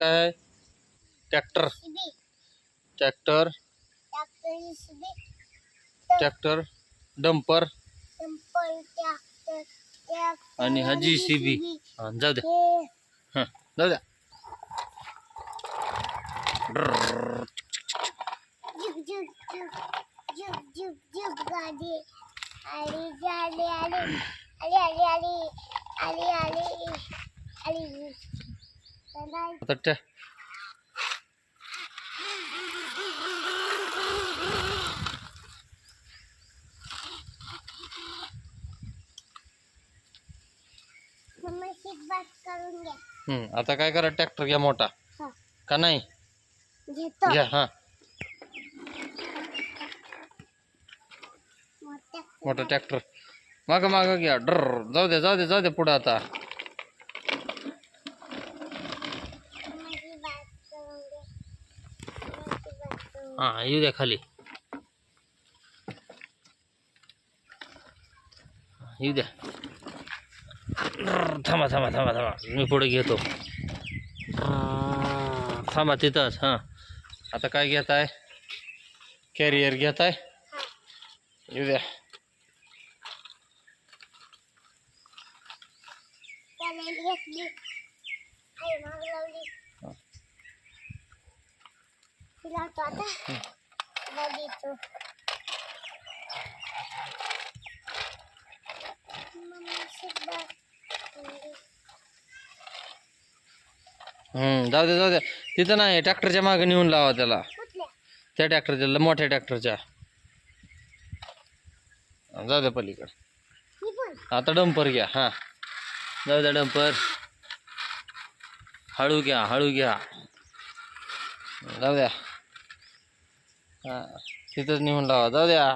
Tractor. Shibi tractor. Tractor dumper. Tractor tractor आणि हा जी C B जाऊ द्या हे हाँ जाऊ द्या आली आली आली आली आली आली आता घ्या हम्म, आता काय करा ट्रॅक्टर घ्या मोठा. हा. का नाही? घ्या हा. मोठ्या मोठा ट्रॅक्टर. माग माग घ्या. ड्र जाऊ दे जाऊ दे जाऊ दे पुढं आता. हा येऊ द्या खाली। येऊ द्या ड्ररर. थांबा थांबा थांबा थांबा मी पुढे घेतो ड्ररर. थांबा हाँ। आता काय घेत आहे कॅरियर घेत आहे येऊ त्याने घेतली आई माग लावली हा. तिला तो आता जाऊ दे जाऊ दे. तिथं नाही ट्रॅक्टरच्या मागे नेऊन लावा त्याला. त्या ट्रॅक्टरच्या मोठ्या ट्रॅक्टरच्या. जाऊ द्या पलीकडे. आता डंपर घ्या हां. जाऊ द्या डंपर. हळू घ्या हळू घ्या. जाऊ द्या. हां तिथंच नेऊन लावा जाऊ द्या.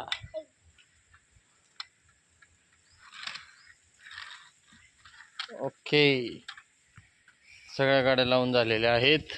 ओके सगळ्या गाड्या लावून झालेल्या आहेत.